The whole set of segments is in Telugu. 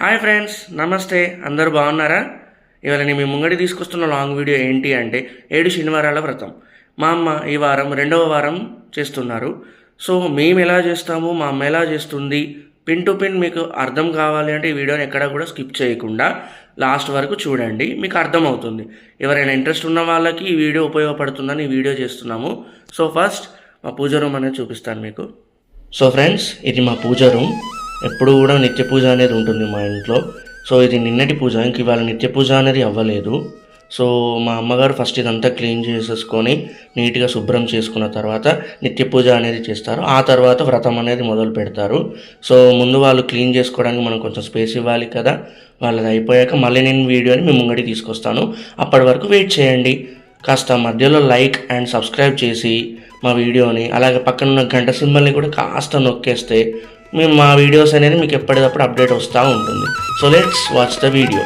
హాయ్ ఫ్రెండ్స్ నమస్తే. అందరూ బాగున్నారా? ఇవాళ నేను మీ ముంగడి తీసుకొస్తున్న లాంగ్ వీడియో ఏంటి అంటే ఏడు శనివారాల వ్రతం. మా అమ్మ ఈ వారం రెండవ వారం చేస్తున్నారు. సో మేము ఎలా చేస్తాము మా అమ్మ ఎలా చేస్తుంది పిన్ టు పిన్ మీకు అర్థం కావాలి అంటే ఈ వీడియోని ఎక్కడ కూడా స్కిప్ చేయకుండా లాస్ట్ వరకు చూడండి మీకు అర్థమవుతుంది. ఎవరైనా ఇంట్రెస్ట్ ఉన్న వాళ్ళకి ఈ వీడియో ఉపయోగపడుతుందని ఈ వీడియో చేస్తున్నాము. సో ఫస్ట్ మా పూజ రూమ్ అనేది చూపిస్తాను మీకు. సో ఫ్రెండ్స్ ఇది మా పూజ రూమ్. ఎప్పుడు కూడా నిత్య పూజ అనేది ఉంటుంది మా ఇంట్లో. సో ఇది నిన్నటి పూజ ఇంక ఇవాళ నిత్య పూజ అనేది అవ్వలేదు. సో మా అమ్మగారు ఫస్ట్ ఇదంతా క్లీన్ చేసేసుకొని నీట్గా శుభ్రం చేసుకున్న తర్వాత నిత్య పూజ అనేది చేస్తారు. ఆ తర్వాత వ్రతం అనేది మొదలు పెడతారు. సో ముందు వాళ్ళు క్లీన్ చేసుకోవడానికి మనం కొంచెం స్పేస్ ఇవ్వాలి కదా. వాళ్ళది అయిపోయాక మళ్ళీ నేను వీడియోని మీ ముంగడి తీసుకొస్తాను. అప్పటి వరకు వెయిట్ చేయండి. కాస్త మధ్యలో లైక్ అండ్ సబ్స్క్రైబ్ చేసి మా వీడియోని అలాగే పక్కన ఉన్న గంట సింబల్ని కూడా కాస్త నొక్కేస్తే మేము మా వీడియోస్ అనేది మీకు ఎప్పటికప్పుడు అప్డేట్ వస్తూ ఉంటుంది. So let's watch the video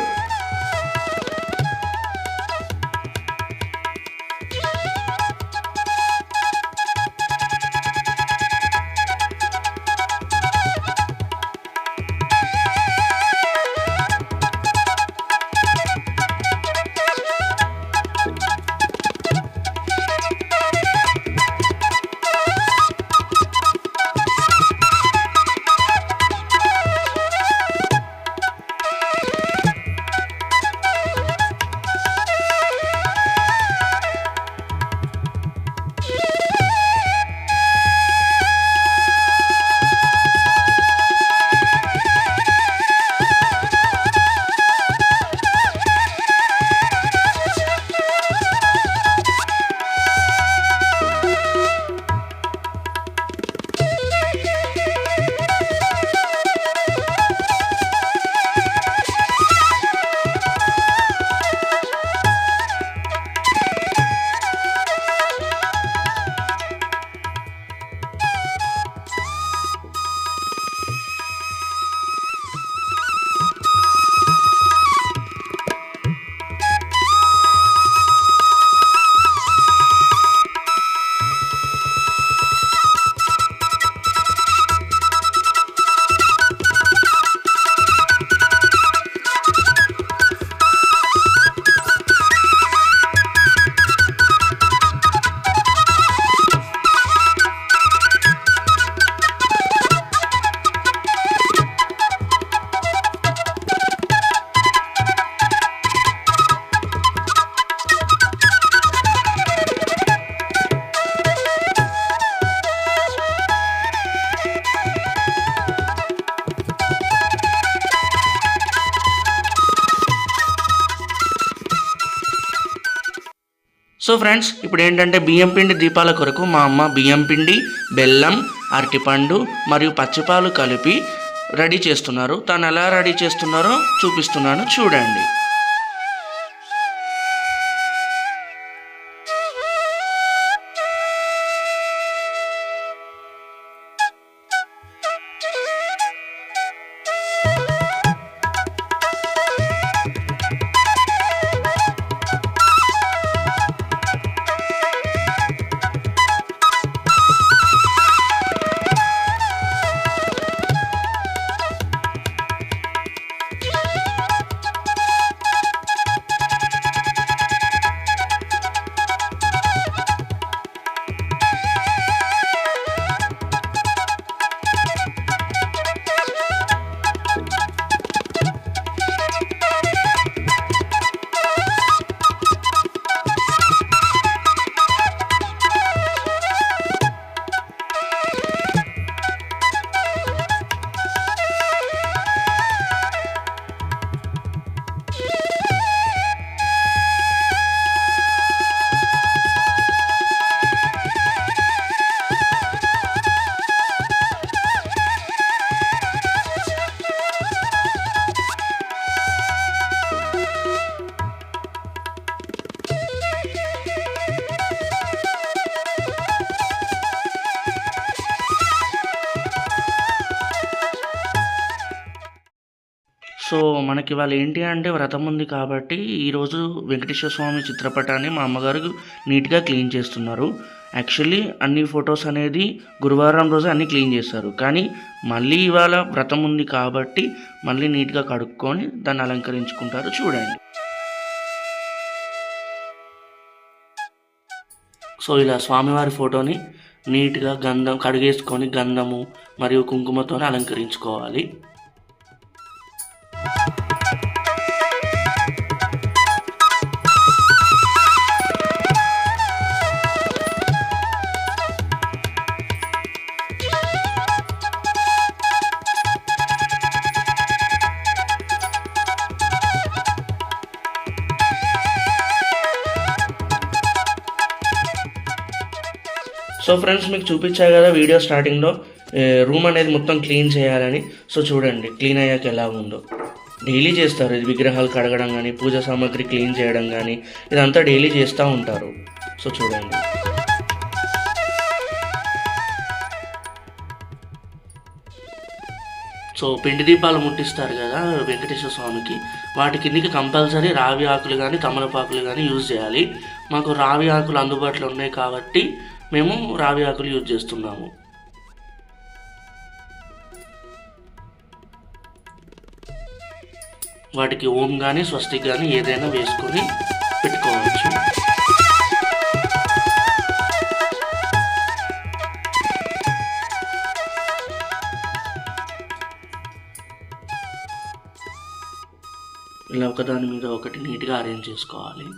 so friends ఇప్పుడు ఏంటంటే బియ్యం పిండి దీపాల కొరకు మా అమ్మ బియ్యం పిండి బెల్లం అరటిపండు మరియు పచ్చిపాలు కలిపి రెడీ చేస్తున్నారు. తను ఎలా రెడీ చేస్తున్నారో చూపిస్తున్నాను. చూడండి. సో మనకి ఇవాళ ఏంటి అంటే వ్రతం ఉంది కాబట్టి ఈరోజు వెంకటేశ్వర స్వామి చిత్రపటాన్ని మా అమ్మగారు నీట్గా క్లీన్ చేస్తున్నారు. యాక్చువల్లీ అన్ని ఫొటోస్ అనేది గురువారం రోజు అన్ని క్లీన్ చేస్తారు. కానీ మళ్ళీ ఇవాళ వ్రతం ఉంది కాబట్టి మళ్ళీ నీట్గా కడుక్కొని దాన్ని అలంకరించుకుంటారు చూడండి. సో ఇలా స్వామివారి ఫోటోని నీట్గా గంధం కడిగేసుకొని గంధము మరియు కుంకుమతో అలంకరించుకోవాలి. సో ఫ్రెండ్స్ మీకు చూపించా కదా వీడియో స్టార్టింగ్లో రూమ్ అనేది మొత్తం క్లీన్ చేయాలని. సో చూడండి క్లీన్ అయ్యాక ఎలా ఉందో. డైలీ చేస్తారు ఇది విగ్రహాలు కడగడం కానీ పూజ సామాగ్రి క్లీన్ చేయడం కానీ ఇదంతా డైలీ చేస్తూ ఉంటారు. సో చూడండి. సో పిండి దీపాలు ముట్టిస్తారు కదా వెంకటేశ్వర స్వామికి. వాటి కిందికి కంపల్సరీ రావి ఆకులు కానీ తమలపాకులు కానీ యూజ్ చేయాలి. మాకు రావి ఆకులు అందుబాటులో ఉన్నాయి కాబట్టి మేము రావి ఆకులు యూజ్ చేస్తున్నాము. వాటికి ఓం కానీ స్వస్తిక్ కానీ ఏదైనా వేసుకొని పెట్టుకోవచ్చు. ఇలా ఒకదాని మీద ఒకటి నీట్గా అరేంజ్ చేసుకోవాలి.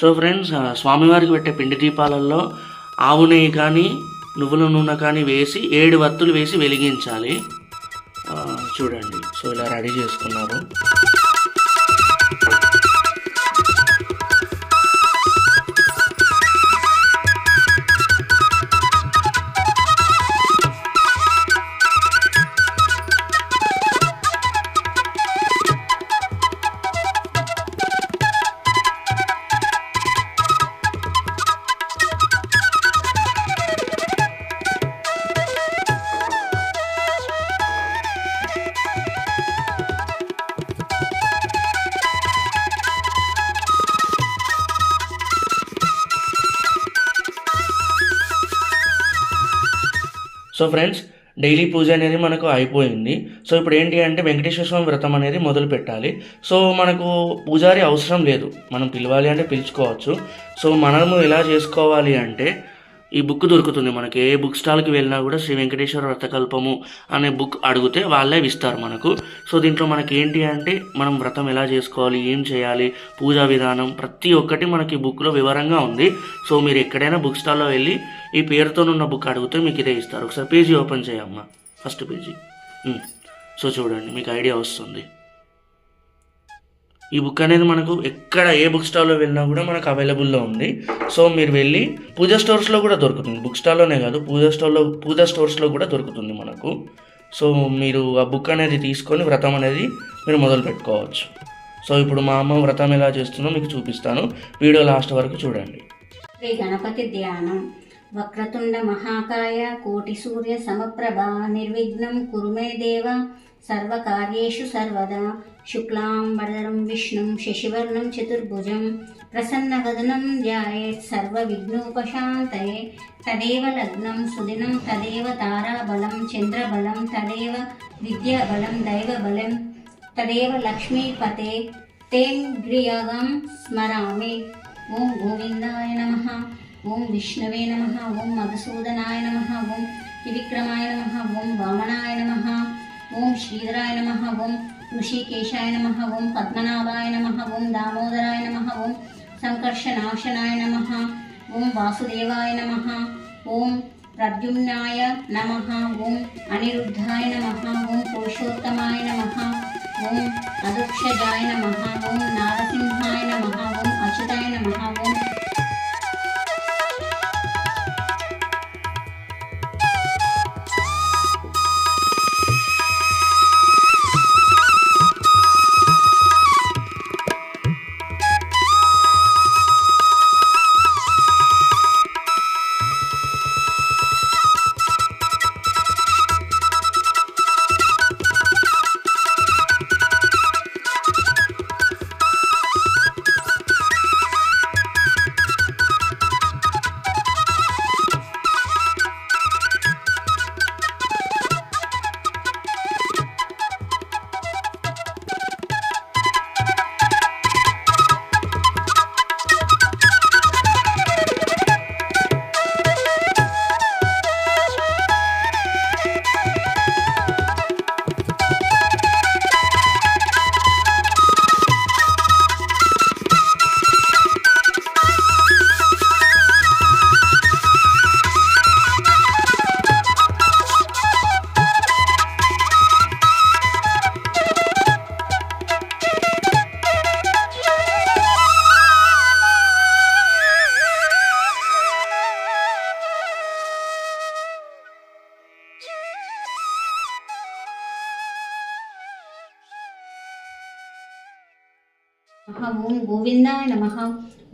సో ఫ్రెండ్స్ స్వామివారికి పెట్టే పిండి దీపాలలో ఆవు నెయ్యి కానీ నువ్వుల నూనె కానీ వేసి ఏడు వత్తులు వేసి వెలిగించాలి. చూడండి. సో ఇలా రెడీ చేసుకున్నారు. సో ఫ్రెండ్స్ డైలీ పూజ అనేది మనకు అయిపోయింది. సో ఇప్పుడు ఏంటి అంటే వెంకటేశ్వర స్వామి వ్రతం అనేది మొదలు పెట్టాలి. సో మనకు పూజారి అవసరం లేదు. మనం పిలవాలి అంటే పిలుచుకోవచ్చు. సో మనము ఎలా చేసుకోవాలి అంటే ఈ బుక్ దొరుకుతుంది మనకి. ఏ బుక్ స్టాల్కి వెళ్ళినా కూడా శ్రీ వెంకటేశ్వర వ్రతకల్పము అనే బుక్ అడిగితే వాళ్ళే ఇస్తారు మనకు. సో దీంట్లో మనకి ఏంటి అంటే మనం వ్రతం ఎలా చేసుకోవాలి ఏం చేయాలి పూజా విధానం ప్రతి ఒక్కటి మనకి బుక్లో వివరంగా ఉంది. సో మీరు ఎక్కడైనా బుక్ స్టాల్లో వెళ్ళి ఈ పేరుతోనున్న బుక్ అడిగితే మీకు ఇదే ఇస్తారు. ఒకసారి పేజీ ఓపెన్ చేయమ్మా ఫస్ట్ పేజీ. సో చూడండి మీకు ఐడియా వస్తుంది. ఈ బుక్ అనేది మనకు ఎక్కడ ఏ బుక్ స్టాల్లో వెళ్ళినా కూడా మనకు అవైలబుల్లో ఉంది. సో మీరు వెళ్ళి పూజ స్టోర్స్లో కూడా దొరుకుతుంది. బుక్ స్టాల్లోనే కాదు పూజ స్టోర్లో పూజ స్టోర్స్లో కూడా దొరుకుతుంది మనకు. సో మీరు ఆ బుక్ అనేది తీసుకొని వ్రతం అనేది మీరు మొదలు పెట్టుకోవచ్చు. సో ఇప్పుడు మా అమ్మ వ్రతం ఎలా చేస్తుందో మీకు చూపిస్తాను. వీడియో లాస్ట్ వరకు చూడండి. శ్రీ గణపతి ధ్యానం. వక్రతుండ మహాకాయ కోటి సూర్య సమప్రభ నిర్విఘ్నం కురు सर्वकार्येषु सर्वदा शुक्लां वदरं विष्णुं शशिवर्णं चतुर्भुजं प्रसन्नवदनं ध्यायेत् सर्वविघ्नोपशान्तये। तदेव लग्नं सुदिनं तदेव ताराबलं चन्द्रबलं तदेव विद्याबलं दैवबलं तदेव लक्ष्मीपते तेन्द्रियगं स्मरामि। ॐ गोविन्दाय नमः ॐ विष्णवे नमः ॐ मधुसूदनाय नमः ॐ त्रिविक्रमाय नमः ॐ वामनाय नमः। ఓం శ్రీధరాయ నమ ఓం ఋషికేశాయ నమ ఓం పద్మనాభాయ నమ ఓం దామోదరాయ నమ ఓం సంకర్షనాశనాయ నమ ఓం వాసుదేవాయ నమ ఓం ప్రద్యుమ్నాయ నమ ఓం అనిరుద్ధాయ నమ ఓం పురుషోత్తమాయ నమ ఓం అదుక్షజాయ నమ ఓం నారసింహాయ నమ ఓం అచ్యుతాయ నమ ఓం ఓం గోవిందాయ నమ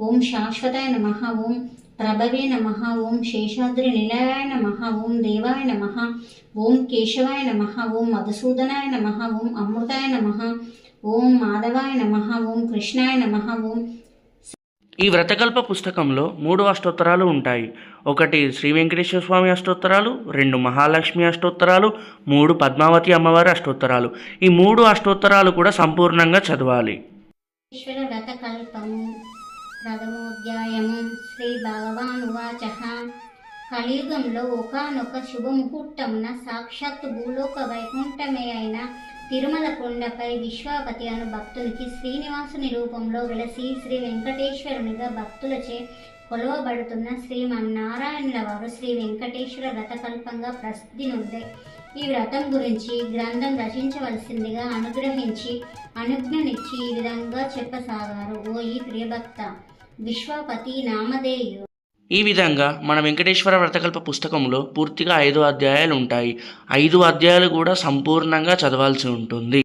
ఓం శాశ్వతాయ నమ ఓం ప్రభవే నమ ఓం శేషాద్రి నిలయాయ నమ ఓం దేవాయ నమ ఓం కేశవాయ నమ ఓం మధుసూదనాయ నమ ఓం అమృతాయ నమ ఓం మాధవాయ నమ ఓం కృష్ణాయ నమ ఓం ఈ వ్రతకల్ప పుస్తకంలో మూడు అష్టోత్తరాలు ఉంటాయి ఒకటి శ్రీ వెంకటేశ్వర స్వామి అష్టోత్తరాలు రెండు మహాలక్ష్మి అష్టోత్తరాలు మూడు పద్మావతి అమ్మవారి అష్టోత్తరాలు ఈ మూడు అష్టోత్తరాలు కూడా సంపూర్ణంగా చదవాలి ఈశ్వర వ్రతకల్పము ప్రథమోధ్యాయము శ్రీ భగవానువాచ కలియుగంలో ఒకానొక శుభముహూర్తమున సాక్షాత్ భూలోక వైకుంఠమే అయిన తిరుమల కొండపై విశ్వాపతి అను భక్తునికి శ్రీనివాసుని రూపంలో వెలసి శ్రీ వెంకటేశ్వరునిగా భక్తులచే కొలవబడుతున్న శ్రీమన్నారాయణుల వారు శ్రీ వెంకటేశ్వర వ్రతకల్పంగా ప్రసిద్ధి నొందాయి ఈ వ్రతం గురించి గ్రంథం రచించవలసిందిగా అనుగ్రహించి అనుజ్ఞనిచ్చి ఈ విధంగా చెప్పసాగారు ఓ ఈ ప్రియభక్త. విశ్వపతి నామధేయు. ఈ విధంగా మన వెంకటేశ్వర వ్రతకల్ప పుస్తకంలో పూర్తిగా ఐదు అధ్యాయాలు ఉంటాయి. ఐదు అధ్యాయాలు కూడా సంపూర్ణంగా చదవాల్సి ఉంటుంది.